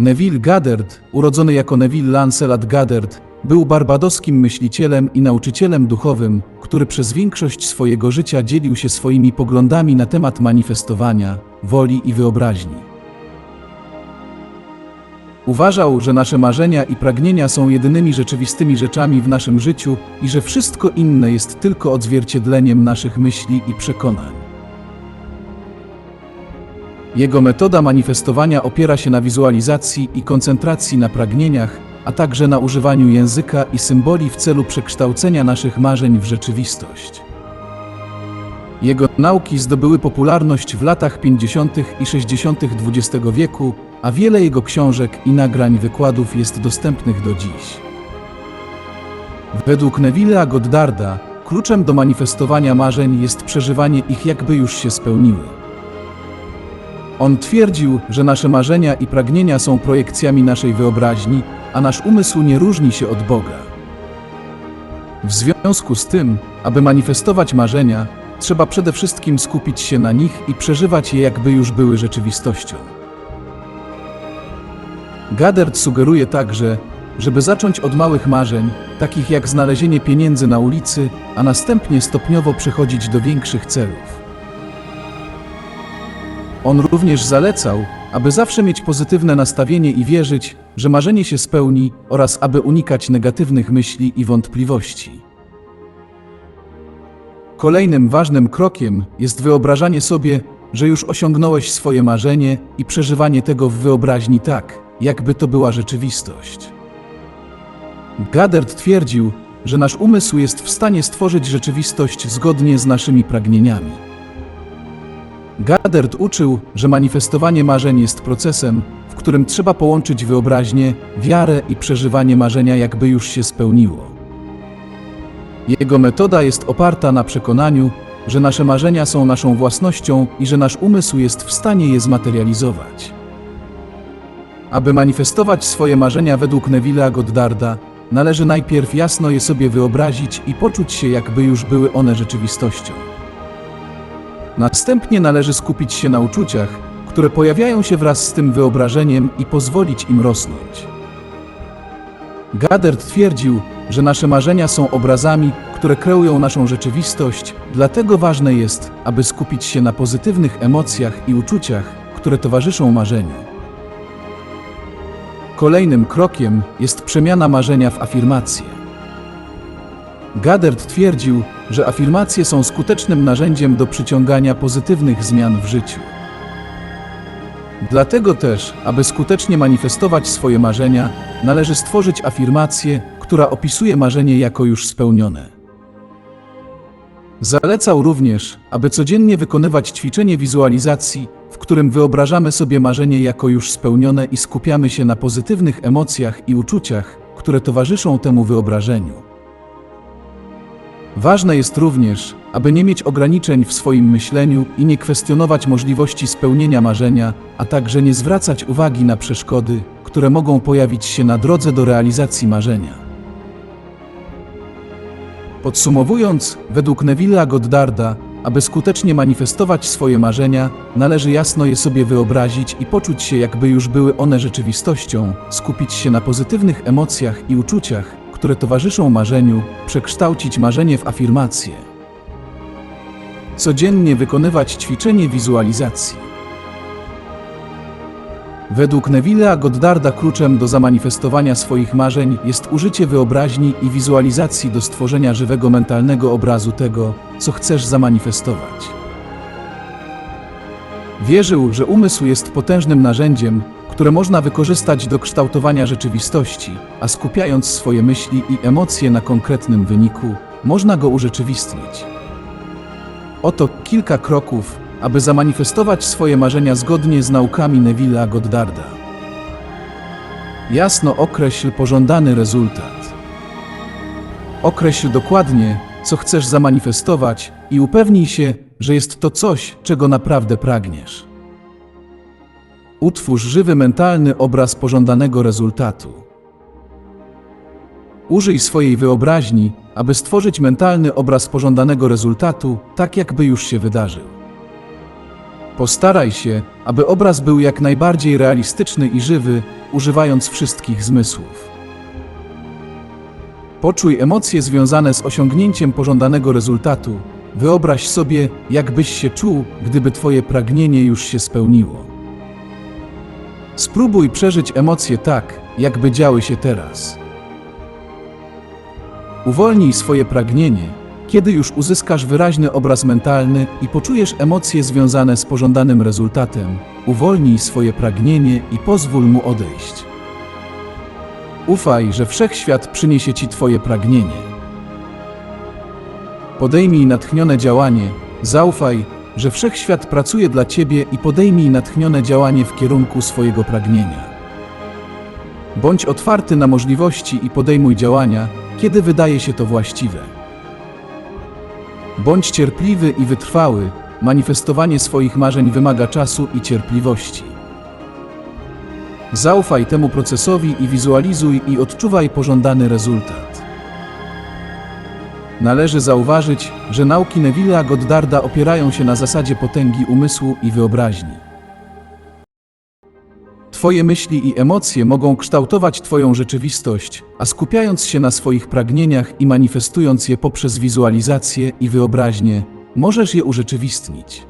Neville Goddard, urodzony jako Neville Lancelot Goddard, był barbadoskim myślicielem i nauczycielem duchowym, który przez większość swojego życia dzielił się swoimi poglądami na temat manifestowania, woli i wyobraźni. Uważał, że nasze marzenia i pragnienia są jedynymi rzeczywistymi rzeczami w naszym życiu i że wszystko inne jest tylko odzwierciedleniem naszych myśli i przekonań. Jego metoda manifestowania opiera się na wizualizacji i koncentracji na pragnieniach, a także na używaniu języka i symboli w celu przekształcenia naszych marzeń w rzeczywistość. Jego nauki zdobyły popularność w latach 50. i 60. XX wieku, a wiele jego książek i nagrań wykładów jest dostępnych do dziś. Według Neville'a Goddarda kluczem do manifestowania marzeń jest przeżywanie ich jakby już się spełniły. On twierdził, że nasze marzenia i pragnienia są projekcjami naszej wyobraźni, a nasz umysł nie różni się od Boga. W związku z tym, aby manifestować marzenia, trzeba przede wszystkim skupić się na nich i przeżywać je, jakby już były rzeczywistością. Gadert sugeruje także, żeby zacząć od małych marzeń, takich jak znalezienie pieniędzy na ulicy, a następnie stopniowo przechodzić do większych celów. On również zalecał, aby zawsze mieć pozytywne nastawienie i wierzyć, że marzenie się spełni oraz aby unikać negatywnych myśli i wątpliwości. Kolejnym ważnym krokiem jest wyobrażanie sobie, że już osiągnąłeś swoje marzenie i przeżywanie tego w wyobraźni tak, jakby to była rzeczywistość. Gadert twierdził, że nasz umysł jest w stanie stworzyć rzeczywistość zgodnie z naszymi pragnieniami. Gadert uczył, że manifestowanie marzeń jest procesem, w którym trzeba połączyć wyobraźnię, wiarę i przeżywanie marzenia, jakby już się spełniło. Jego metoda jest oparta na przekonaniu, że nasze marzenia są naszą własnością i że nasz umysł jest w stanie je zmaterializować. Aby manifestować swoje marzenia według Neville'a Goddarda, należy najpierw jasno je sobie wyobrazić i poczuć się, jakby już były one rzeczywistością. Następnie należy skupić się na uczuciach, które pojawiają się wraz z tym wyobrażeniem i pozwolić im rosnąć. Gadert twierdził, że nasze marzenia są obrazami, które kreują naszą rzeczywistość, dlatego ważne jest, aby skupić się na pozytywnych emocjach i uczuciach, które towarzyszą marzeniu. Kolejnym krokiem jest przemiana marzenia w afirmację. Gadert twierdził, że afirmacje są skutecznym narzędziem do przyciągania pozytywnych zmian w życiu. Dlatego też, aby skutecznie manifestować swoje marzenia, należy stworzyć afirmację, która opisuje marzenie jako już spełnione. Zalecał również, aby codziennie wykonywać ćwiczenie wizualizacji, w którym wyobrażamy sobie marzenie jako już spełnione i skupiamy się na pozytywnych emocjach i uczuciach, które towarzyszą temu wyobrażeniu. Ważne jest również, aby nie mieć ograniczeń w swoim myśleniu i nie kwestionować możliwości spełnienia marzenia, a także nie zwracać uwagi na przeszkody, które mogą pojawić się na drodze do realizacji marzenia. Podsumowując, według Neville'a Goddarda, aby skutecznie manifestować swoje marzenia, należy jasno je sobie wyobrazić i poczuć się, jakby już były one rzeczywistością, skupić się na pozytywnych emocjach i uczuciach, które towarzyszą marzeniu, przekształcić marzenie w afirmację. Codziennie wykonywać ćwiczenie wizualizacji. Według Neville'a Goddarda kluczem do zamanifestowania swoich marzeń jest użycie wyobraźni i wizualizacji do stworzenia żywego mentalnego obrazu tego, co chcesz zamanifestować. Wierzył, że umysł jest potężnym narzędziem, które można wykorzystać do kształtowania rzeczywistości, a skupiając swoje myśli i emocje na konkretnym wyniku, można go urzeczywistnić. Oto kilka kroków, aby zamanifestować swoje marzenia zgodnie z naukami Neville'a Goddarda. Jasno określ pożądany rezultat. Określ dokładnie, co chcesz zamanifestować i upewnij się, że jest to coś, czego naprawdę pragniesz. Utwórz żywy mentalny obraz pożądanego rezultatu. Użyj swojej wyobraźni, aby stworzyć mentalny obraz pożądanego rezultatu, tak jakby już się wydarzył. Postaraj się, aby obraz był jak najbardziej realistyczny i żywy, używając wszystkich zmysłów. Poczuj emocje związane z osiągnięciem pożądanego rezultatu. Wyobraź sobie, jakbyś się czuł, gdyby Twoje pragnienie już się spełniło. Spróbuj przeżyć emocje tak, jakby działy się teraz. Uwolnij swoje pragnienie, kiedy już uzyskasz wyraźny obraz mentalny i poczujesz emocje związane z pożądanym rezultatem. Uwolnij swoje pragnienie i pozwól mu odejść. Ufaj, że wszechświat przyniesie ci Twoje pragnienie. Podejmij natchnione działanie, zaufaj, że wszechświat pracuje dla Ciebie i podejmij natchnione działanie w kierunku swojego pragnienia. Bądź otwarty na możliwości i podejmuj działania, kiedy wydaje się to właściwe. Bądź cierpliwy i wytrwały, manifestowanie swoich marzeń wymaga czasu i cierpliwości. Zaufaj temu procesowi i wizualizuj i odczuwaj pożądany rezultat. Należy zauważyć, że nauki Neville'a Goddarda opierają się na zasadzie potęgi umysłu i wyobraźni. Twoje myśli i emocje mogą kształtować Twoją rzeczywistość, a skupiając się na swoich pragnieniach i manifestując je poprzez wizualizację i wyobraźnię, możesz je urzeczywistnić.